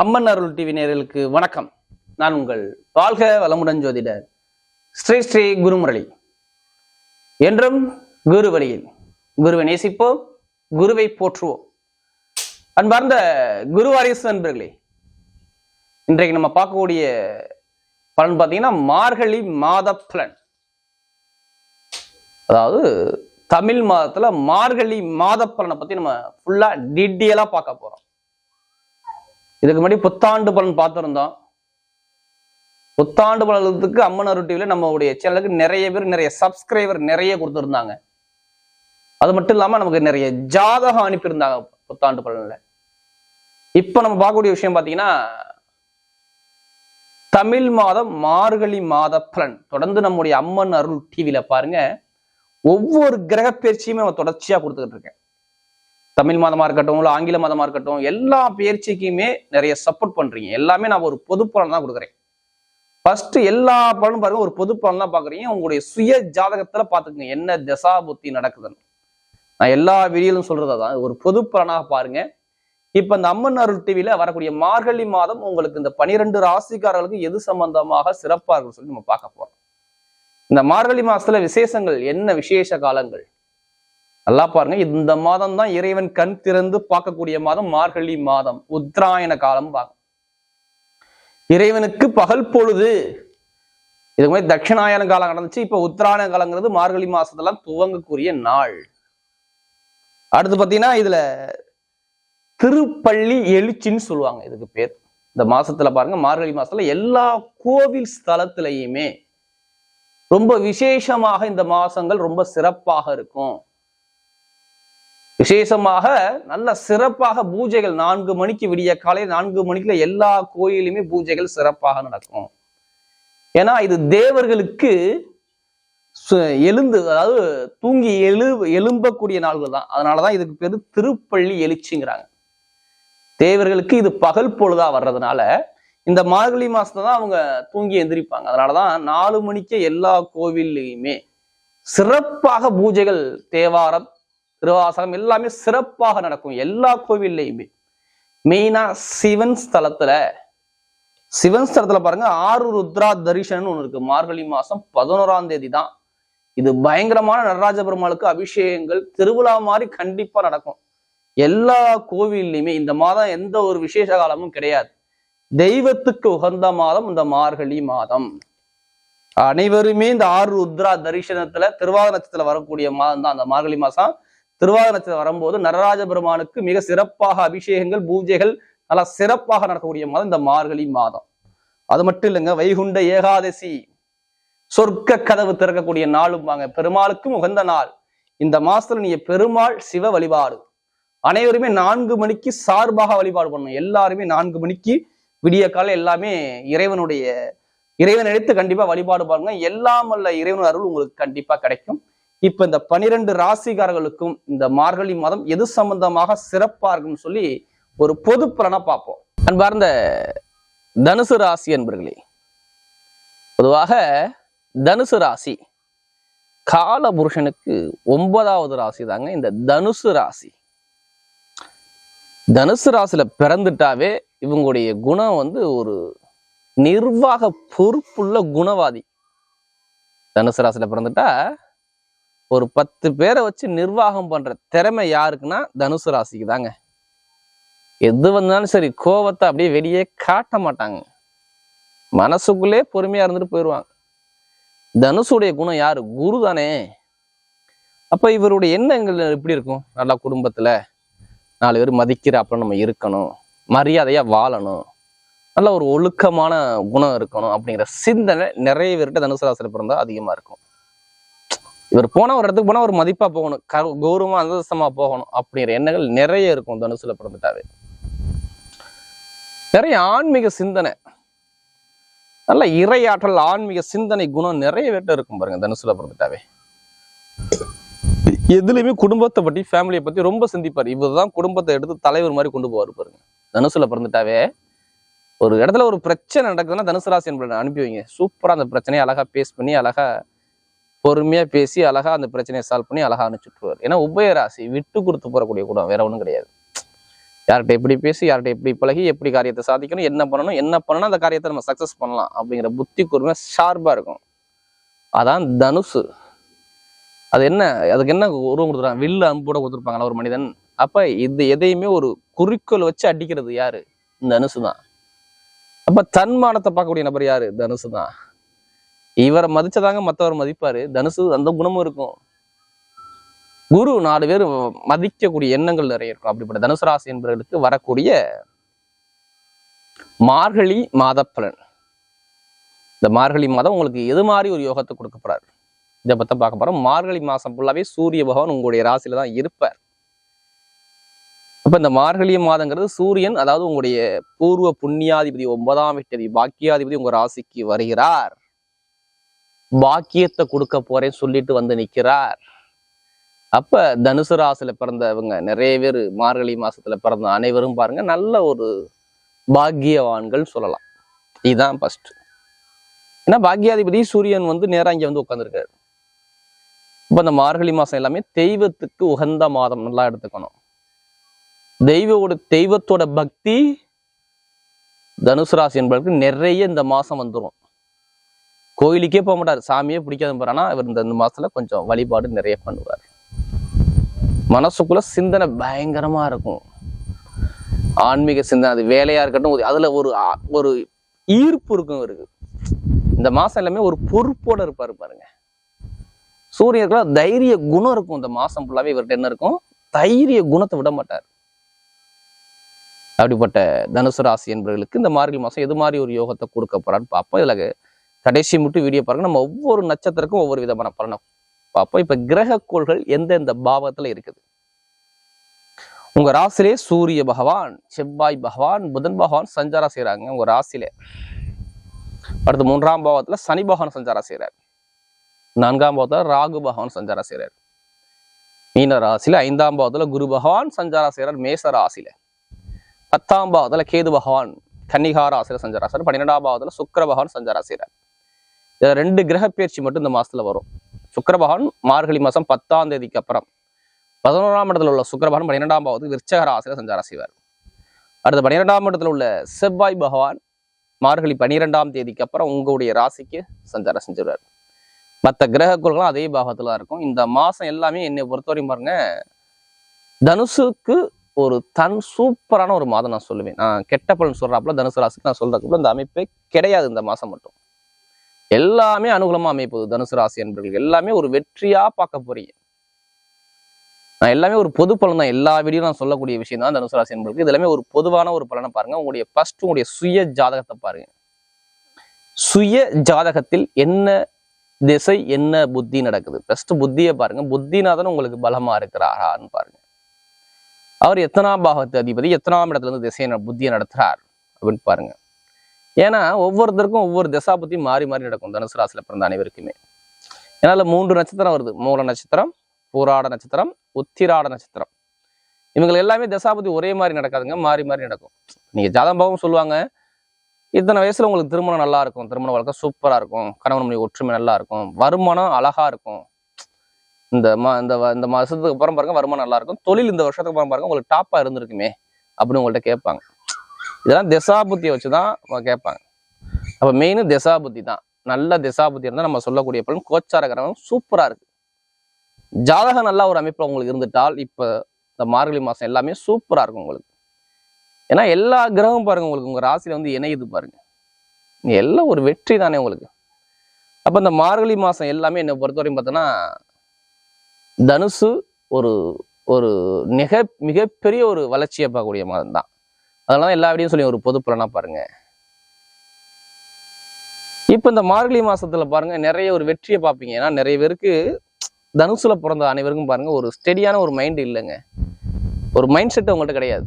அம்மன் அருள் TV நேர்களுக்கு வணக்கம். நான் உங்கள் வாழ்க வளமுடன் ஜோதிடர் ஸ்ரீ ஸ்ரீ குருமுரளி. என்றும் குரு வழியில் குருவை நேசிப்போம் குருவை போற்றுவோம். அன்பார்ந்த குரு வாரிசு நண்பர்களே இன்றைக்கு நம்ம பார்க்கக்கூடிய பலன் பார்த்தீங்கன்னா மார்கழி மாத பலன். அதாவது தமிழ் மாதத்துல மார்கழி மாத பலனை பத்தி நம்ம ஃபுல்லா டீட்டெயிலா பார்க்க போறோம். இதுக்கு முன்னாடி புத்தாண்டு பலன் பார்த்துருந்தோம். புத்தாண்டு பலனத்துக்கு அம்மன் அருள் டிவில நம்மளுடைய சேனலுக்கு நிறைய பேர் நிறைய சப்ஸ்கிரைபர் நிறைய கொடுத்துருந்தாங்க. அது மட்டும் இல்லாம நமக்கு நிறைய ஜாதகம் அனுப்பியிருந்தாங்க புத்தாண்டு பலனில். இப்ப நம்ம பார்க்கக்கூடிய விஷயம் பாத்தீங்கன்னா தமிழ் மாதம் மார்கழி மாத பலன். தொடர்ந்து நம்முடைய அம்மன் அருள் டிவில பாருங்க ஒவ்வொரு கிரக பயிற்சியுமே நம்ம தொடர்ச்சியா கொடுத்துக்கிட்டு இருக்கேன். தமிழ் மதமாக இருக்கட்டும் இல்லை ஆங்கில மதமாக இருக்கட்டும் எல்லா பயிற்சிக்குமே நிறைய சப்போர்ட் பண்றீங்க. எல்லாமே நான் ஒரு பொது பலன் தான் கொடுக்குறேன். ஃபர்ஸ்ட் எல்லா பலனும் பாருங்க ஒரு பொது பலன் தான் பாக்குறீங்க உங்களுடைய சுய ஜாதகத்தில் பாத்துக்கங்க என்ன தசா புத்தி நடக்குதுன்னு. நான் எல்லா வீடியோலும் சொல்றது தான் ஒரு பொது பலனாக பாருங்க. இப்போ இந்த அம்மன் அருள் டிவியில் வரக்கூடிய மார்கழி மாதம் உங்களுக்கு இந்த பனிரெண்டு ராசிக்காரர்களுக்கு எது சம்பந்தமாக சிறப்பாக இருக்குன்னு சொல்லி நம்ம பார்க்க போகிறோம் இந்த மார்கழி மாதத்தில் விசேஷங்கள் என்ன விசேஷ காலங்கள்? நல்லா பாருங்க. இந்த மாதம் தான் இறைவன் கண் திறந்து பார்க்கக்கூடிய மாதம் மார்கழி மாதம். உத்தராயண காலம் பார்க்க இறைவனுக்கு பகல் பொழுது இதுக்கு மாதிரி தட்சிணாயன காலம் நடந்துச்சு இப்ப உத்தராயண காலங்கிறது மார்கழி மாசத்தெல்லாம் துவங்கக்கூடிய நாள். அடுத்து பாத்தீங்கன்னா இதுல திருப்பள்ளி எழுச்சின்னு சொல்லுவாங்க. இதுக்கு பேர். இந்த மாசத்துல பாருங்க மார்கழி மாசத்துல எல்லா கோவில் ஸ்தலத்திலையுமே ரொம்ப விசேஷமாக இந்த மாசங்கள் ரொம்ப சிறப்பாக இருக்கும். விசேஷமாக நல்ல சிறப்பாக பூஜைகள் நான்கு மணிக்கு விடிய காலை நான்கு மணிக்குள்ள எல்லா கோயிலுமே பூஜைகள் சிறப்பாக நடக்கும். ஏன்னா இது தேவர்களுக்கு சு- எழுந்து அதாவது தூங்கி எழு எழும்பக்கூடிய நாள்கள் தான். அதனாலதான் இதுக்கு பேர் திருப்பள்ளி எழுச்சிங்கிறாங்க. தேவர்களுக்கு இது பகல் பொழுதா வர்றதுனால இந்த மார்கழி மாசத்துல தான் அவங்க தூங்கி எந்திரிப்பாங்க. அதனாலதான் நாலு மணிக்கே எல்லா கோவில்லையுமே சிறப்பாக பூஜைகள் தேவாரம் திருவாசகம் எல்லாமே சிறப்பாக நடக்கும் எல்லா கோவில்லையுமே. மெயினா சிவன் ஸ்தலத்துல சிவன் ஸ்தலத்துல பாருங்க ஆறு ருத்ரா தரிசனம் ஒண்ணு இருக்கு. மார்கழி மாசம் பதினோராம் தேதி தான் இது பயங்கரமான நடராஜ பெருமாளுக்கு அபிஷேகங்கள் திருவிழா மாதிரி கண்டிப்பா நடக்கும். எல்லா கோவில்லையுமே இந்த மாதம் எந்த ஒரு விசேஷ காலமும் கிடையாது. தெய்வத்துக்கு உகந்த மாதம் இந்த மார்கழி மாதம். அனைவருமே இந்த ஆறு ருத்ரா தரிசனத்துல திருவாத நட்சத்திரத்துல வரக்கூடிய மாதம் தான் அந்த மார்கழி மாசம் திருவாத நட்சத்திரம் வரும்போது நடராஜ பெருமானுக்கு மிக சிறப்பாக அபிஷேகங்கள் பூஜைகள் நல்லா சிறப்பாக நடக்கக்கூடிய மாதம் இந்த மார்கழி மாதம். அது மட்டும் இல்லைங்க வைகுண்ட ஏகாதசி. சொர்க்க கதவு திறக்கக்கூடிய நாளும் வாங்க பெருமாளுக்கும் உகந்த நாள். இந்த மாசத்துல நீங்க பெருமாள் சிவ வழிபாடு. அனைவருமே நான்கு மணிக்கு சார்பாக வழிபாடு பண்ணணும். எல்லாருமே நான்கு மணிக்கு விடிய காலை எல்லாமே இறைவனுடைய இறைவன் எடுத்து கண்டிப்பா வழிபாடு பாருங்க. எல்லாம் அல்ல இறைவன் அருள் உங்களுக்கு கண்டிப்பா கிடைக்கும். இப்ப இந்த பனிரெண்டு ராசிகாரர்களுக்கும் இந்த மார்கழி மாதம் எது சம்பந்தமாக சிறப்பா இருக்கும்னு சொல்லி ஒரு பொது பலனா பார்ப்போம். அன்பார்ந்த தனுசு ராசி என்பர்களே பொதுவாக தனுசு ராசி கால புருஷனுக்கு ஒன்பதாவது ராசி தாங்க இந்த தனுசு ராசி. தனுசு ராசியில பிறந்துட்டாவே இவங்களுடைய குணம் வந்து ஒரு நிர்வாக பொறுப்புள்ள குணவாதி. தனுசு ராசியில பிறந்துட்டா ஒரு பத்து பேரை வச்சு நிர்வாகம் பண்ற திறமை யாருக்குன்னா தனுசு ராசிக்கு தாங்க எது வந்தாலும் சரி கோவத்தை அப்படியே வெளியே காட்ட மாட்டாங்க. மனசுக்குள்ளே பொறுமையா இருந்துட்டு போயிடுவாங்க தனுசுடைய குணம் யாரு? குரு தானே. அப்ப இவருடைய எண்ணங்கள் எப்படி இருக்கும்? நல்லா குடும்பத்துல நாலு பேர் மதிக்கிற அப்புறம் நம்ம இருக்கணும். மரியாதையா வாழணும். நல்ல ஒரு ஒழுக்கமான குணம் இருக்கணும் அப்படிங்கிற சிந்தனை நிறைய பேர்கிட்ட தனுசு ராசியில் பிறந்தா அதிகமா இருக்கும். இவர் போன ஒரு இடத்துக்கு போனா ஒரு மதிப்பா போகணும். க- கௌரவமா அந்தஸ்தமா போகணும் அப்படிங்கிற எண்ணங்கள் நிறைய இருக்கும் தனுசுல பிறந்துட்டாவே. நிறைய ஆன்மீக சிந்தனை. நல்ல இறையாற்றல் ஆன்மீக சிந்தனை குணம் நிறைய பேர்ட்ட இருக்கும் பாருங்க தனுசுல பிறந்துட்டாவே. எதுலையுமே குடும்பத்தை பத்தி ஃபேமிலியை பத்தி ரொம்ப சிந்திப்பார். இவர்தான் குடும்பத்தை எடுத்து தலைவர் மாதிரி கொண்டு போவார் பாருங்க. தனுசுல பிறந்துட்டாவே ஒரு இடத்துல ஒரு பிரச்சனை நடக்குதுன்னா தனுசு ராசி என்பதை அனுப்பி வைங்க. சூப்பரா அந்த பிரச்சனையை அழகா பேஸ் பண்ணி அழகா பொறுமையா பேசி அழகா அந்த பிரச்சனையை சால்வ் பண்ணி அழகா அனுப்பிச்சுட்டுருவார் ஏன்னா உபய ராசி விட்டு கொடுத்து போறக்கூடிய குணம் வேற ஒன்றும் கிடையாது. யார்கிட்ட எப்படி பேசி யார்கிட்ட எப்படி பழகி எப்படி காரியத்தை சாதிக்கணும் என்ன பண்ணணும் என்ன பண்ணணும் அந்த காரியத்தை நம்ம சக்ஸஸ் பண்ணலாம் அப்படிங்கிற புத்தி கூர்மை ஷார்ப்பாக இருக்கும். அதான் தனுசு. அது என்ன? அதுக்கு என்ன உருவம் கொடுத்துருக்காங்க? வில்லு அம்புட கொடுத்துருப்பாங்களா ஒரு மனிதன். அப்போ இது எதையுமே ஒரு குறிக்கோள் வச்சு அடிக்கிறது யாரு? தனுசு தான் அப்போ தன்மானத்தை பார்க்கக்கூடிய நபர் யாரு? தனுசு தான் இவரை மதிச்சதாங்க மற்றவர் மதிப்பாரு. தனுசு அந்த குணமும் இருக்கும். குரு நாலு பேர் மதிக்கக்கூடிய எண்ணங்கள் நிறைய இருக்கும். அப்படிப்பட்ட தனுசு ராசி என்பவர்களுக்கு வரக்கூடிய மார்கழி மாத பலன் இந்த மார்கழி மாதம் உங்களுக்கு எது மாதிரி ஒரு யோகத்தை கொடுக்கப்படுறாரு இதை பத்தி பார்க்க போறோம். மார்கழி மாசம் ஃபுல்லாவே சூரிய பகவான் உங்களுடைய ராசியில தான் இருப்பார். அப்ப இந்த மார்கழி மாதங்கிறது சூரியன் அதாவது உங்களுடைய பூர்வ புண்ணியாதிபதி ஒன்பதாம் வீட்டதி பாக்கியாதிபதி உங்க ராசிக்கு வருகிறார். பாக்கியத்தை கொடுக்க போறேன்னு சொல்லிட்டு வந்து நிக்கிறார். அப்ப தனுசு ராசில பிறந்தவங்க நிறைய பேர் மார்கழி மாசத்துல பிறந்த அனைவரும் பாருங்க நல்ல ஒரு பாக்கியவான்கள் சொல்லலாம். இதுதான் ஃபர்ஸ்ட் ஏன்னா பாக்கியாதிபதி சூரியன் வந்து நேரா இங்க வந்து உட்காந்துருக்காரு இப்ப இந்த மார்கழி மாசம் எல்லாமே தெய்வத்துக்கு உகந்த மாதம் நல்லா எடுத்துக்கணும். தெய்வோட தெய்வத்தோட பக்தி தனுசு ராசி என்பவருக்கு நிறைய இந்த மாசம் வந்துடும் கோயிலுக்கே போக மாட்டார். சாமியே பிடிக்காது போறானா இவர் இந்த இந்த மாசத்துல கொஞ்சம் வழிபாடு நிறைய பண்ணுவார். மனசுக்குள்ள சிந்தனை பயங்கரமா இருக்கும். ஆன்மீக சிந்தனை அது வேலையா இருக்கட்டும் அதுல ஒரு ஆ- ஒரு ஈர்ப்பு இருக்கும் இருக்கு இந்த மாசம் எல்லாமே ஒரு பொறுப்போட இருப்பாரு பாருங்க. சூரியனுக்குள்ள தைரிய குணம் இருக்கும். இந்த மாசம் ஃபுல்லாவே இவர்கிட்ட என்ன இருக்கும்? தைரிய குணத்தை விட மாட்டார். அப்படிப்பட்ட தனுசு ராசி என்பவர்களுக்கு இந்த மார்கழி மாசம் எது மாதிரி ஒரு யோகத்தை கொடுக்க போறான்னு பார்ப்போம். இதுல கடைசி மட்டும் வீடியோ பாருங்க. நம்ம ஒவ்வொரு நட்சத்திரக்கும் ஒவ்வொரு விதமான பலனை பார்ப்போம். இப்ப கிரக கோள்கள் எந்தெந்த பாவத்துல இருக்குது? உங்க ராசிலே சூரிய பகவான் செவ்வாய் பகவான் புதன் பகவான் சஞ்சாரம் செய்யறாங்க உங்க ராசியிலே அடுத்து மூன்றாம் பாவத்துல சனி பகவான் சஞ்சாரம் செய்றார். நான்காம் பாவத்துல ராகு பகவான் சஞ்சாரம் செய்றார். மீன ராசியில ஐந்தாம் பாவத்துல குரு பகவான் சஞ்சாரம் செய்றார் மேச ராசியில. பத்தாம் பாவத்துல கேது பகவான் கன்னிகா ராசியில சஞ்சாரம் செய்றார். பன்னிரெண்டாம் பாவத்துல சுக்கர பகவான் சஞ்சாரம் செய்றார். இதில் ரெண்டு கிரக மட்டும் இந்த மாதத்தில் வரும். சுக்கரபகவான் மார்கழி மாதம் பத்தாம் தேதிக்கு அப்புறம் பதினோராம் இடத்துல உள்ள சுக்கரபகவான் பன்னிரெண்டாம் பாவது விருச்சக ராசியில் சஞ்சாரம் செய்வார். அடுத்த பன்னிரெண்டாம் இடத்துல உள்ள செவ்வாய் பகவான் மார்கழி பன்னிரெண்டாம் தேதிக்கு அப்புறம் உங்களுடைய ராசிக்கு சஞ்சாரம் செஞ்சிருவார். மற்ற கிரக கோள்களும் அதே பாகத்தில் தான் இருக்கும். இந்த மாதம் எல்லாமே என்னை பொறுத்தவரையும் பாருங்க தனுசுக்கு ஒரு தன் சூப்பரான ஒரு மாதம் நான் சொல்லுவேன். நான் கெட்ட பலன் சொல்கிறாப்புல தனுசு ராசிக்கு நான் சொல்கிறதுக்குள்ள இந்த அமைப்பே கிடையாது இந்த மாதம் மட்டும். எல்லாமே அனுகூலமா அமைப்போகுது தனுசு ராசி என்பவர்கள் எல்லாமே ஒரு வெற்றியா பார்க்க போறீங்க. நான் எல்லாமே ஒரு பொது பலன் தான். எல்லா வீடியோ நான் சொல்லக்கூடிய விஷயம் தான் தனுசு ராசி என்பவர்களுக்கு இது எல்லாமே ஒரு பொதுவான ஒரு பலனை பாருங்க. உங்களுடைய ஃபர்ஸ்ட் உங்களுடைய சுய ஜாதகத்தை பாருங்க. சுய ஜாதகத்தில் என்ன திசை என்ன புத்தி நடக்குது? ஃபர்ஸ்ட் புத்தியை பாருங்க. புத்திநாதன் உங்களுக்கு பலமா இருக்கிறாரான்னு பாருங்க. அவர் எத்தனாம் பாகத்து அதிபதி எத்தனாம் இடத்துல இருந்து திசையை ந- புத்தியை நடத்துறார் அப்படின்னு பாருங்க. ஏன்னா ஒவ்வொருத்தருக்கும் ஒவ்வொரு திசா மாறி மாறி நடக்கும். தனுசு ராசியில பிறந்த அனைவருக்குமே. ஏன்னா அதுல மூன்று நட்சத்திரம் வருது. மூல நட்சத்திரம் பூராட நட்சத்திரம் உத்திராட நட்சத்திரம். இவங்க எல்லாமே தசாபதி ஒரே மாதிரி நடக்காதுங்க. மாறி மாறி நடக்கும். நீங்க ஜாதம்பாவும் சொல்லுவாங்க. இத்தனை வயசுல உங்களுக்கு திருமணம் நல்லா இருக்கும். திருமண வழக்கம் சூப்பரா இருக்கும். கணவன் மணி ஒற்றுமை நல்லா இருக்கும். வருமானம் அழகா இருக்கும். இந்த மா இந்த இந்த மாசத்துக்கு அப்புறம் பாருங்க வருமானம் நல்லா இருக்கும். தொழில் இந்த வருஷத்துக்கு அப்புறம் பாருங்க உங்களுக்கு டாப்பா இருந்திருக்குமே அப்படின்னு உங்கள்கிட்ட கேட்பாங்க. இதெல்லாம் திசாபுத்தியை வச்சுதான் அவங்க கேட்பாங்க. அப்போ மெயின் திசாபுத்தி தான். நல்ல திசாபுத்தி இருந்தால் நம்ம சொல்லக்கூடிய பலன் கோச்சார கிரகம் சூப்பராக இருக்குது ஜாதகம் நல்லா ஒரு அமைப்பில் உங்களுக்கு இருந்துட்டால் இப்போ இந்த மார்கழி மாதம் எல்லாமே சூப்பராக இருக்கும் உங்களுக்கு. ஏன்னா எல்லா கிரகமும் பாருங்கள் உங்களுக்கு. உங்கள் ராசியில் வந்து இணையுது பாருங்கள் எல்லாம் ஒரு வெற்றி தானே உங்களுக்கு. அப்போ இந்த மார்கழி மாதம் எல்லாமே என்னை பொறுத்தவரையும் பார்த்தோன்னா தனுசு ஒரு ஒரு மிக மிகப்பெரிய ஒரு வளர்ச்சியை பார்க்கக்கூடிய மாதம் தான் அதனால எல்லா வீடியும் சொல்லி ஒரு பொது பலனா பாருங்க. இப்போ இந்த மார்கழி மாசத்துல பாருங்க நிறைய ஒரு வெற்றியை பார்ப்பீங்க. ஏன்னா நிறைய பேருக்கு தனுசுல பிறந்த அனைவருக்கும் பாருங்க ஒரு ஸ்டெடியான ஒரு மைண்ட் இல்லைங்க. ஒரு மைண்ட் செட் உங்கள்கிட்ட கிடையாது.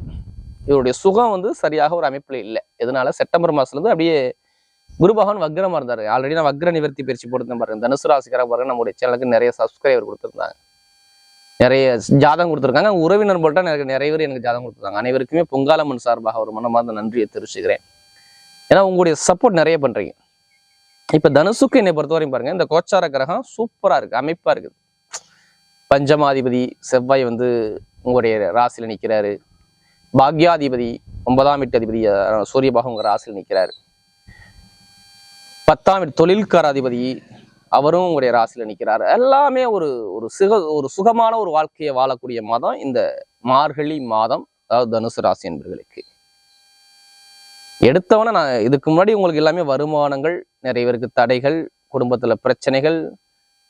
இவருடைய சுகம் வந்து சரியாக ஒரு அமைப்பில் இல்லை. எதனால? செப்டம்பர் மாசத்துலேருந்து அப்படியே குருபகவான் வக்ரமாக வக்ரமா ஆல்ரெடி நான் வக்ர நிவர்த்தி பயிற்சி போட்டுருந்தேன் பாருங்க. தனுசு ராசிக்கார பாருங்க நம்முடைய சேனலுக்கு நிறைய சப்ஸ்கிரைபர் கொடுத்துருந்தாங்க. நிறைய ஜாதகம் கொடுத்துருக்காங்க. உறவினர் போட்டால் நிறைய நிறைய பேர் எனக்கு ஜாதகம் கொடுத்துருக்காங்க. அனைவருக்குமே பொங்காலம்மன் சார்பாக ஒரு மனமார்ந்த நன்றியை தெரிவிச்சுக்கிறேன். ஏன்னா உங்களுடைய சப்போர்ட் நிறைய பண்றீங்க. இப்போ தனுசுக்கு என்னை பொறுத்தவரையும் பாருங்க. இந்த கோச்சார கிரகம் சூப்பரா இருக்கு. அமைப்பா இருக்குது பஞ்சமாதிபதி செவ்வாய் வந்து உங்களுடைய ராசியில நிற்கிறாரு பாக்யாதிபதி ஒன்பதாம் வீட்டு அதிபதி சூரியபாகம் சூரிய ராசியில் நிற்கிறாரு பத்தாம் வீட்டு தொழில்கார அதிபதி அவரும் உங்களுடைய ராசியில நிற்கிறார் எல்லாமே ஒரு ஒரு சுக ஒரு சுகமான ஒரு வாழ்க்கையை வாழக்கூடிய மாதம் இந்த மார்கழி மாதம் அதாவது தனுசு ராசி என்பவர்களுக்கு எடுத்தவன நான் இதுக்கு முன்னாடி உங்களுக்கு எல்லாமே வருமானங்கள் நிறைய பேருக்கு தடைகள் குடும்பத்துல பிரச்சனைகள்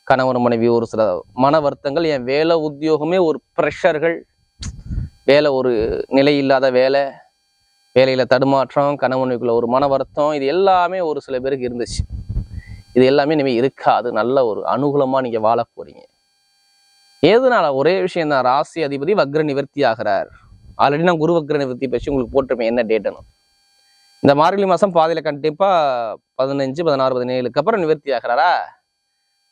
கணவன் மனைவி ஒரு சில மன வருத்தங்கள் என் வேலை உத்தியோகமே ஒரு ப்ரெஷர்கள் வேலை ஒரு நிலை இல்லாத வேலை வேலையில தடுமாற்றம் கணவனுக்குள்ள ஒரு மன வருத்தம் இது எல்லாமே ஒரு சில பேருக்கு இருந்துச்சு. இது எல்லாமே இனிமே இருக்காது. நல்ல ஒரு அனுகூலமா நீங்க வாழ போறீங்க. ஏதுனால ஒரே விஷயம் தான். ராசி அதிபதி வக்ர நிவர்த்தி ஆகிறார். ஆல்ரெடி நான் குரு வக்ர நிவர்த்தி பற்றி உங்களுக்கு போட்டிருப்பேன் என்ன டேட்டுன்னு இந்த மார்கழி மாசம் பாதையில கண்டிப்பா பதினஞ்சு பதினாறு பதினேழுக்கு அப்புறம் நிவர்த்தி ஆகிறாரா?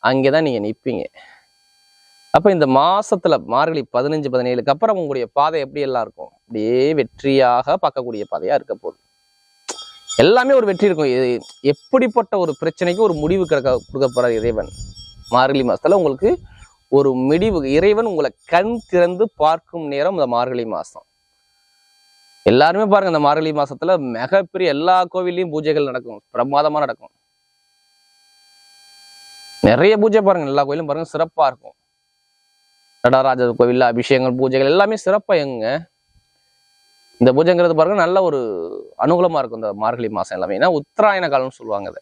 அங்கேதான் நீங்க நிற்பீங்க அப்போ இந்த மாசத்துல மார்கழி பதினஞ்சு பதினேழுக்கு அப்புறம் உங்களுடைய பாதை எப்படி எல்லாம் இருக்கும்? அப்படியே வெற்றியாக பார்க்கக்கூடிய பாதையா இருக்க போகுது. எல்லாமே ஒரு வெற்றி இருக்கும். இது எப்படிப்பட்ட ஒரு பிரச்சனைக்கு ஒரு முடிவு கிடக்க கொடுக்க இறைவன்? மார்கழி மாதத்தில் உங்களுக்கு ஒரு முடிவு இறைவன் உங்களை கண் திறந்து பார்க்கும் நேரம் இந்த மார்கழி மாதம் எல்லாருமே பாருங்க இந்த மார்கழி மாசத்துல மிகப்பெரிய எல்லா கோவில்லையும் பூஜைகள் நடக்கும். பிரமாதமா நடக்கும். நிறைய பூஜை பாருங்க எல்லா கோயிலும் பாருங்க சிறப்பா இருக்கும். நடராஜர் கோவில்ல அபிஷேகங்கள் பூஜைகள் எல்லாமே சிறப்பா எங்க இந்த பூஜைங்கிறது பாருங்க நல்ல ஒரு அனுகூலமா இருக்கும் இந்த மார்கழி மாதம் எல்லாமே. ஏன்னா உத்தராயண காலம்னு சொல்லுவாங்க அதை.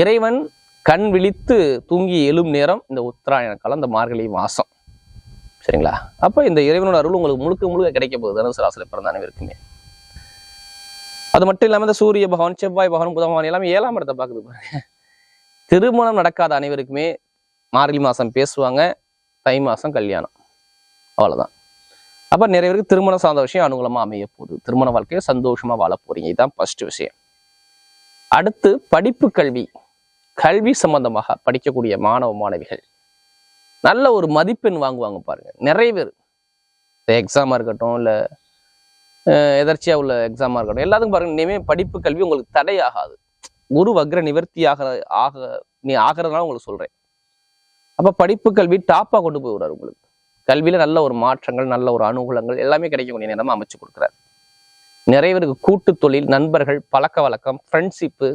இறைவன் கண் விழித்து தூங்கி எழும் நேரம் இந்த உத்தராயண காலம் இந்த மார்கழி மாசம். சரிங்களா? அப்போ இந்த இறைவனோட அருள் உங்களுக்கு முழுக்க முழுக்க கிடைக்க போகுது தனுசு பிறந்த அனைவருக்குமே. அது மட்டும் இல்லாம இந்த சூரிய பகவான் செவ்வாய் பகவான் புத பகவான் எல்லாமே ஏழாம் இடத்தை பார்க்குது பாருங்க. திருமணம் நடக்காத அனைவருக்குமே மார்கழி மாதம் பேசுவாங்க தை மாசம் கல்யாணம். அவ்வளவுதான். அப்ப நிறைய பேருக்கு திருமணம் சார்ந்த விஷயம் அனுகூலமாக அமைய போகுது. திருமண வாழ்க்கையை சந்தோஷமா வாழ போறீங்க. இதுதான் ஃபர்ஸ்ட் விஷயம். அடுத்து படிப்பு கல்வி. கல்வி சம்பந்தமாக படிக்கக்கூடிய மாணவ மாணவிகள் நல்ல ஒரு மதிப்பெண் வாங்குவாங்க பாருங்க. நிறைய பேர். எக்ஸாமா இருக்கட்டும் இல்லை எதர்ச்சியாக உள்ள எக்ஸாமா இருக்கட்டும் எல்லாத்துக்கும் பாருங்க. இனிமேல் படிப்பு கல்வி உங்களுக்கு தடையாகாது. குரு வக்ர நிவர்த்தி ஆகிற ஆக நீ ஆகிறதுனால உங்களுக்கு சொல்றேன். அப்போ படிப்பு கல்வி டாப்பா கொண்டு போய் விடுறாரு உங்களுக்கு. கல்வியில நல்ல ஒரு மாற்றங்கள் நல்ல ஒரு அனுகூலங்கள் எல்லாமே கிடைக்கக்கூடிய நேரமா அமைச்சு கொடுக்குறாரு. நிறைய பேருக்கு கூட்டு தொழில் நண்பர்கள் பழக்க வழக்கம் ஃப்ரெண்ட்ஷிப்பு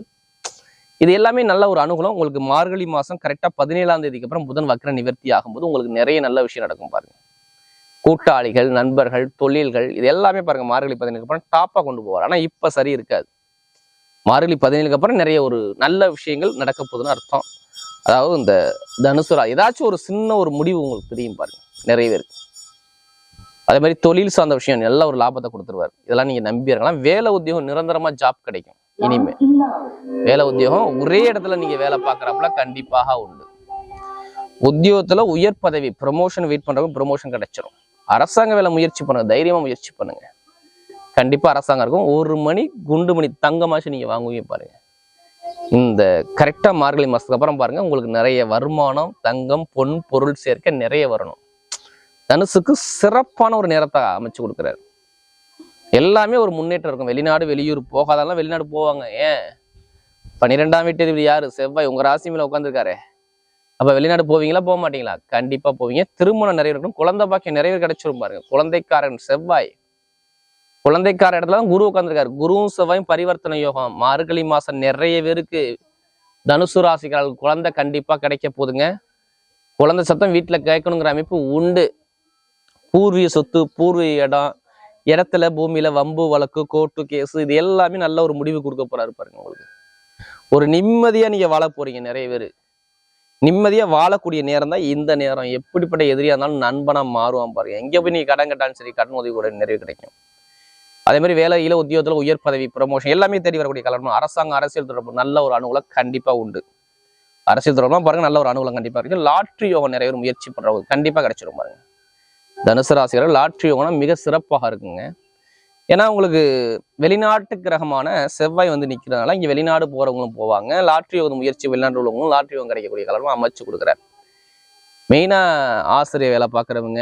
இது எல்லாமே நல்ல ஒரு அனுகூலம். உங்களுக்கு மார்கழி மாசம் கரெக்டாக பதினேழாம் தேதிக்கு அப்புறம் புதன் வக்ர நிவர்த்தி ஆகும்போது உங்களுக்கு நிறைய நல்ல விஷயம் நடக்கும் பாருங்க. கூட்டாளிகள் நண்பர்கள் தொழில்கள் இது எல்லாமே பாருங்க மார்கழி பதினேழுக்கு அப்புறம் டாப்பா கொண்டு போவார். ஆனா இப்ப சரி இருக்காது. மார்கழி பதினேழுக்கு அப்புறம் நிறைய ஒரு நல்ல விஷயங்கள் நடக்க போகுதுன்னு அர்த்தம். அதாவது இந்த தனுசுரா ஏதாச்சும் ஒரு சின்ன ஒரு முடிவு உங்களுக்கு தெரியும் பாருங்க. நிறைய பேருக்கு அதே மாதிரி தொழில் சார்ந்த விஷயம் நல்ல ஒரு லாபத்தை கொடுத்துருவார். இதெல்லாம் நீங்க நம்பி இருக்கலாம். வேலை உத்தியோகம் நிரந்தரமா ஜாப் கிடைக்கும் இனிமே. வேலை உத்தியோகம் ஒரே இடத்துல நீங்க வேலை பார்க்குறப்பல கண்டிப்பாக உண்டு. உத்தியோகத்துல உயர் பதவி ப்ரொமோஷன் வெயிட் பண்றவங்க ப்ரொமோஷன் கிடைச்சிரும். அரசாங்க வேலை முயற்சி பண்ணுங்க தைரியமா முயற்சி பண்ணுங்க. கண்டிப்பா அரசாங்கம் இருக்கும். ஒரு மணி குண்டு மணி தங்கமாச்சு நீங்க வாங்குவீங்க பாருங்க. இந்த கரெக்டா மார்கழி மாசத்துக்கு அப்புறம் பாருங்க உங்களுக்கு நிறைய வருமானம் தங்கம் பொன் பொருள் சேர்க்க நிறைய வரணும். தனுசுக்கு சிறப்பான ஒரு நேரத்தை அமைச்சு கொடுக்குறாரு. எல்லாமே ஒரு முன்னேற்றம் இருக்கும். வெளிநாடு வெளியூர் போகாதெல்லாம் வெளிநாடு போவாங்க. ஏன்? பன்னிரெண்டாம் வீட்டு அதிபதி யார்? செவ்வாய் உங்கள் ராசி மேலே உட்காந்துருக்காரு அப்போ வெளிநாடு போவீங்களா போக மாட்டீங்களா? கண்டிப்பாக போவீங்க. திருமணம் நிறைய இருக்கும். குழந்தை பாக்கியம் நிறைய கிடைச்சிரும் பாருங்க. குழந்தைக்காரன் செவ்வாய். குழந்தைக்கார இடத்துல தான் குரு உட்காந்துருக்காரு குருவும் செவ்வாயும் பரிவர்த்தனை யோகம். மார்கழி மாதம் நிறைய பேருக்கு தனுசு ராசிக்காரர்கள் குழந்தை கண்டிப்பாக கிடைக்க போதுங்க குழந்தை சத்தம் வீட்டில் கேட்கணுங்கிற அமைப்பு உண்டு. பூர்வீக சொத்து பூர்வீக இடம் இடத்துல பூமியில வம்பு வழக்கு கோர்ட்டு கேஸ் இது எல்லாமே நல்ல ஒரு முடிவு கொடுக்க போறாரு பாருங்க உங்களுக்கு. ஒரு நிம்மதியா நீங்க வாழ போறீங்க நிறைய பேர். நிம்மதியா வாழக்கூடிய நேரம் தான் இந்த நேரம். எப்படிப்பட்ட எதிரியா இருந்தாலும் நண்பனா மாறுவான் பாருங்க. எங்க போய் நீங்க கடன் கட்டாலும் சரி கடன் உதவி கூட நிறைவு கிடைக்கும். அதே மாதிரி வேலையில உத்தியோகத்துல உயர் பதவி ப்ரமோஷன் எல்லாமே தேடி வரக்கூடிய காலம் அரசாங்கம் அரசியல் தொடர்பு நல்ல ஒரு அனுகூலம் கண்டிப்பா உண்டு. அரசியல் தொடர்புலாம் பாருங்க நல்ல ஒரு அனுகூலம் கண்டிப்பா இருக்கு. லாட்ரி யோகம் நிறைய பேர் முயற்சி பண்றவங்க கண்டிப்பா கிடைச்சிடும் பாருங்க. தனுசு ராசிகள் லாட்ரி யோகம் மிக சிறப்பாக இருக்குங்க. ஏன்னா உங்களுக்கு வெளிநாட்டு கிரகமான செவ்வாய் வந்து நிற்கிறதுனால இங்கே வெளிநாடு போகிறவங்களும் போவாங்க. லாட்ரி யோகம் முயற்சி வெளிநாட்டு உள்ளவங்களும் லாட்ரி யோகம் கிடைக்கக்கூடிய காலமா அமைச்சு கொடுக்குறாரு. மெயினாக ஆசிரியர் வேலை பார்க்குறவங்க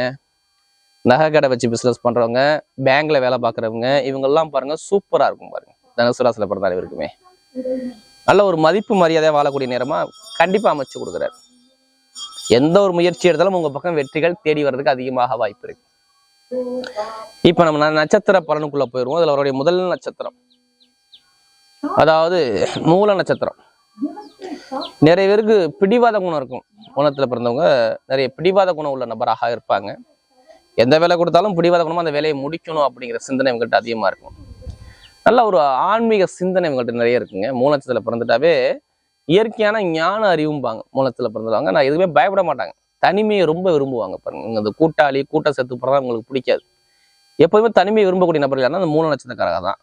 நகை கடை வச்சு பிசினஸ் பண்ணுறவங்க பேங்க்கில் வேலை பார்க்குறவங்க இவங்கெல்லாம் பாருங்க சூப்பராக இருக்கும் பாருங்க. தனுசு ராசியில பிறந்த அனைவருக்குமே நல்ல ஒரு மதிப்பு மரியாதையாக வாழக்கூடிய நேரமாக கண்டிப்பாக அமைச்சு கொடுக்குறாரு. எந்த ஒரு முயற்சி எடுத்தாலும் உங்க பக்கம் வெற்றிகள் தேடி வர்றதுக்கு அதிகமாக வாய்ப்பு இருக்கு. இப்ப நம்ம நட்சத்திர பலனுக்குள்ள போயிருவோம். அதுல அவருடைய முதல் நட்சத்திரம். அதாவது மூல நட்சத்திரம். நிறைய பேருக்கு பிடிவாத குணம் இருக்கும். குணத்துல பிறந்தவங்க நிறைய பிடிவாத குணம் உள்ள நபராக இருப்பாங்க. எந்த வேலை கொடுத்தாலும் பிடிவாத குணமா அந்த வேலையை முடிக்கணும் அப்படிங்கிற சிந்தனை இவங்கள்ட்ட அதிகமா இருக்கும். நல்ல ஒரு ஆன்மீக சிந்தனை இவங்கள்ட்ட நிறைய இருக்குங்க. மூல நட்சத்திரத்துல பிறந்துட்டாவே இயற்கையான ஞான அறிவும்பாங்க மூலத்தில் பிறந்தவங்க. நான் எதுவுமே பயப்பட மாட்டாங்க. தனிமையை ரொம்ப விரும்புவாங்க பாருங்க. இந்த கூட்டாளி கூட்ட சேர்த்து போகிறதா உங்களுக்கு பிடிக்காது. எப்போதுமே தனிமையை விரும்பக்கூடிய நபர்கள் யாருன்னா அந்த மூல நட்சத்திரக்காரங்க தான்.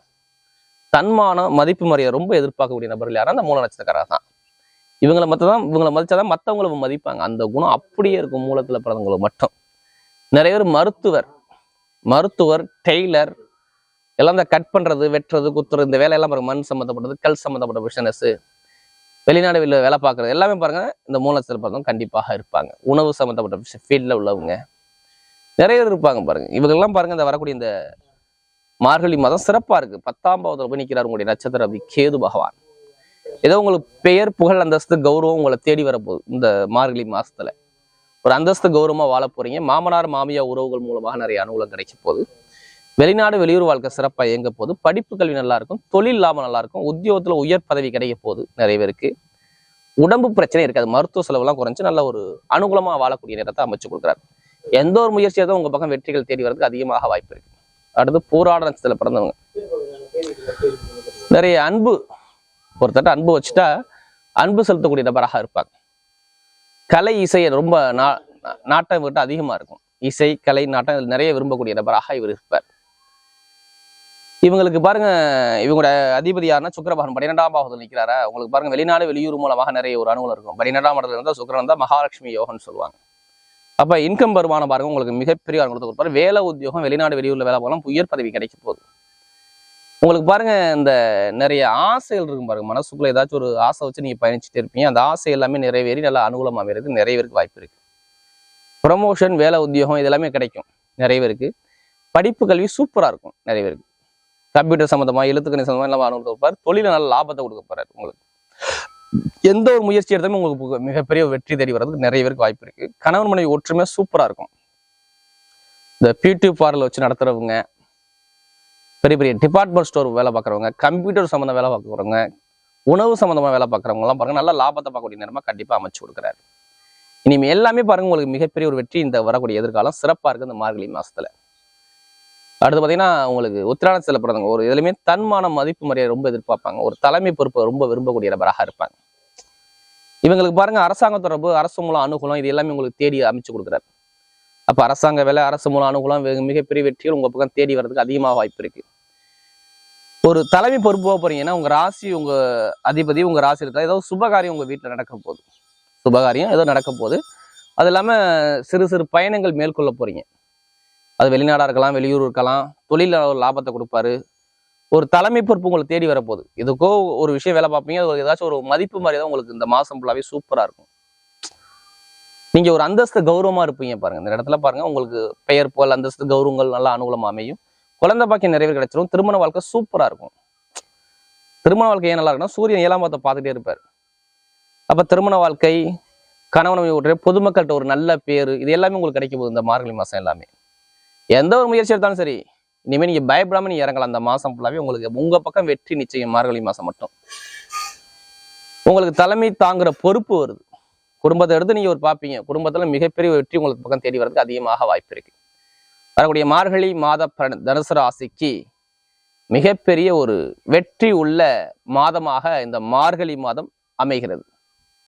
தன்மானம் மதிப்பு மரியாதை ரொம்ப எதிர்பார்க்கக்கூடிய நபர்கள் யாருன்னா அந்த மூல நட்சத்திரக்காரங்க தான். இவங்களை மத்த தான் இவங்களை மதிச்சாதான் மற்றவங்களை மதிப்பாங்க. அந்த குணம் அப்படியே இருக்கும் மூலத்தில் பிறந்தவங்களுக்கு மட்டும். நிறைய பேர் மருத்துவர் மருத்துவர் டெய்லர் எல்லாம் இந்த கட் பண்ணுறது வெட்டுறது குத்துறது இந்த வேலையெல்லாம் பாருங்க. மண் சம்மந்தப்பட்டது கல் சம்மந்தப்பட்ட பிசினஸ் வெளிநாடு வெளில வேலை பார்க்கறது எல்லாமே பாருங்க இந்த மூலத்தில் பார்த்தவங்க கண்டிப்பாக இருப்பாங்க. உணவு சம்மந்தப்பட்ட ஃபீல்டில் உள்ளவங்க. நிறைய பேர் இருப்பாங்க பாருங்க. இவங்கெல்லாம் பாருங்க இந்த வரக்கூடிய இந்த மார்கழி மாதம் சிறப்பா இருக்கு. பத்தாம் பாவத்தில் போய் நிற்கிறார் உங்களுடைய நட்சத்திர அப்படி கேது பகவான். ஏதோ உங்களுக்கு பெயர் புகழ் அந்தஸ்து கௌரவம் உங்களை தேடி வரப்போகுது இந்த மார்கழி மாசத்துல. ஒரு அந்தஸ்து கௌரவமா வாழ மாமனார் மாமியார் உறவுகள் மூலமாக நிறைய அனுகூலம் கிடைக்க போகுது. வெளிநாடு வெளியூர் வாழ்க்கை சிறப்பாக இயங்க போது படிப்பு கல்வி நல்லா இருக்கும் தொழில் லாபம் நல்லா இருக்கும் உத்தியோகத்தில் உயர் பதவி கிடைக்க போகுது நிறைய பேருக்கு உடம்பு பிரச்சனை இருக்காது மருத்துவ செலவுலாம் குறைஞ்சு நல்ல ஒரு அனுகூலமாக வாழக்கூடிய நேரத்தை அமைச்சு கொடுக்குறாரு. எந்த ஒரு முயற்சியாக தான் உங்கள் பக்கம் வெற்றிகள் தேடி வர்றதுக்கு அதிகமாக வாய்ப்பு இருக்கு. அடுத்து போராட பிறந்தவங்க. நிறைய அன்பு ஒருத்தட்ட அன்பு வச்சுட்டா அன்பு செலுத்தக்கூடிய நபராக இருப்பாங்க. கலை இசையை ரொம்ப நா நாட்டம் இவர்கிட்ட அதிகமாக இருக்கும். இசை கலை நாட்டம் இதில் நிறைய விரும்பக்கூடிய நபராக இவர் இருப்பார். இவங்களுக்கு பாருங்க இவங்களோட அதிபதி யாருன்னா சுக்கரபகவான். பன்னிரெண்டாம் பாகத்தில் நிற்கிறாரா உங்களுக்கு பாருங்க வெளிநாடு வெளியூர் மூலமாக நிறைய ஒரு அனுகூலம் இருக்கும். பன்னிரெண்டாம் இடத்துல இருந்தால் சுக்கரன் தான் மகாலட்சுமி யோகம்னு சொல்லுவாங்க. அப்ப இன்கம் வருமானம் பாருங்க உங்களுக்கு மிகப்பெரிய அனுகூலத்தை கொடுப்பாரு. வேலை உத்தியோகம் வெளிநாடு வெளியூர்ல வேலை போகலாம் உயர் பதவி கிடைக்க போகுது. உங்களுக்கு பாருங்க இந்த நிறைய ஆசைகள் இருக்கும் பாருங்க. மனசுக்குள்ள ஏதாச்சும் ஒரு ஆசை வச்சு நீங்க பயணிச்சுட்டு இருப்பீங்க. அந்த ஆசை எல்லாமே நிறைவேறி நல்லா அனுகூலமா அமைறதுக்கு நிறைய பேருக்கு வாய்ப்பு இருக்கு. ப்ரொமோஷன் வேலை உத்தியோகம் இதெல்லாமே கிடைக்கும். நிறைய பேருக்கு. படிப்பு கல்வி சூப்பராக இருக்கும். நிறைய பேருக்கு. கம்ப்யூட்டர் சம்மந்தமா எழுத்துக்கணி சம்மந்தமாக எல்லாம் அனுபவம் கொடுப்பார். தொழில நல்ல லாபத்தை கொடுக்க போறாரு உங்களுக்கு. எந்த ஒரு முயற்சி எடுத்தாலும் உங்களுக்கு மிகப்பெரிய வெற்றி தேடி வர்றதுக்கு நிறைய பேருக்கு வாய்ப்பு இருக்கு. கணவன் மனைவி ஒற்றுமை சூப்பரா இருக்கும். இந்த பியூட்டி பார்லர் வச்சு நடத்துறவங்க பெரிய பெரிய டிபார்ட்மெண்ட் ஸ்டோர் வேலை பார்க்குறவங்க கம்ப்யூட்டர் சம்மந்தம் வேலை பார்க்குறவங்க உணவு சம்மந்தமா வேலை பார்க்குறவங்கலாம் எல்லாம் பாருங்க லாபத்தை பார்க்கக்கூடிய நேரமா கண்டிப்பாக அமைச்சு கொடுக்குறாரு. இனிமேல் எல்லாமே பாருங்க உங்களுக்கு மிகப்பெரிய ஒரு வெற்றி இந்த வரக்கூடிய எதிர்காலம் சிறப்பா இருக்கு இந்த மார்கழி மாசத்துல. அடுத்து பார்த்தீங்கன்னா உங்களுக்கு உத்திராடத்தில் பிறந்தவங்க ஒரு இதுலையுமே தன்மான மதிப்பு மரியாதை ரொம்ப எதிர்பார்ப்பாங்க. ஒரு தலைமை பொறுப்பை ரொம்ப விரும்பக்கூடிய நபராக இருப்பாங்க. இவங்களுக்கு பாருங்க அரசாங்க தொடர்பு அரசு மூலம் அனுகூலம் இது எல்லாமே உங்களுக்கு தேடி அமைச்சு கொடுக்குறாரு. அப்போ அரசாங்க வேலை அரசு மூலம் அனுகூலம் மிகப்பெரிய வெற்றிகள் உங்கள் பக்கம் தேடி வர்றதுக்கு அதிகமாக வாய்ப்பு இருக்கு. ஒரு தலைமை பொறுப்பு போக போறீங்கன்னா உங்க ராசி உங்க அதிபதி உங்க ராசி இருக்கா ஏதோ சுபகாரியம் உங்க வீட்டில் நடக்க போகுது. சுபகாரியம் ஏதோ நடக்க போகுது. அது இல்லாமல் சிறு சிறு பயணங்கள் மேற்கொள்ள போறீங்க. அது வெளிநாடாக இருக்கலாம் வெளியூர் இருக்கலாம் தொழிலாளர் ஒரு லாபத்தை கொடுப்பாரு. ஒரு தலைமை பொறுப்பு உங்களை தேடி வரப்போகுது. இதுக்கோ ஒரு விஷயம் வேலை பார்ப்பீங்க அது ஏதாச்சும் ஒரு மதிப்பு மாதிரி தான் உங்களுக்கு இந்த மாதம் ஃபுல்லாவே சூப்பரா இருக்கும். நீங்கள் ஒரு அந்தஸ்து கௌரவமா இருப்பீங்க பாருங்க. இந்த இடத்துல பாருங்க உங்களுக்கு பெயர் புகழ் அந்தஸ்து கௌரவங்கள் நல்லா அனுகூலமாக அமையும். குழந்தை பாக்கியம் நிறைவே கிடைச்சிரும். திருமண வாழ்க்கை சூப்பராக இருக்கும். திருமண வாழ்க்கை ஏன் நல்லா இருக்குன்னா சூரியன் ஏழாம் பாவத்தை பார்த்துட்டே இருப்பார். அப்போ திருமண வாழ்க்கை கணவன் மனைவி ஒற்றை பொதுமக்கள்கிட்ட ஒரு நல்ல பேர் இது எல்லாமே உங்களுக்கு கிடைக்க போகுது இந்த மார்கழி மாதம் எல்லாமே. எந்த ஒரு முயற்சி எடுத்தாலும் சரி இனிமேல் நீங்க பயப்படாம நீ இறங்கலாம். அந்த மாசம் ஃபுல்லாவே உங்களுக்கு உங்க பக்கம் வெற்றி நிச்சயம் மார்கழி மாசம் மட்டும். உங்களுக்கு தலைமை தாங்குற பொறுப்பு வருது. குடும்பத்தை எடுத்து நீங்க ஒரு பார்ப்பீங்க குடும்பத்துல மிகப்பெரிய வெற்றி உங்களுக்கு பக்கம் தேடி வர்றதுக்கு அதிகமாக வாய்ப்பு இருக்கு. வரக்கூடிய மார்கழி மாத தனுசு ராசிக்கு மிகப்பெரிய ஒரு வெற்றி உள்ள மாதமாக இந்த மார்கழி மாதம் அமைகிறது.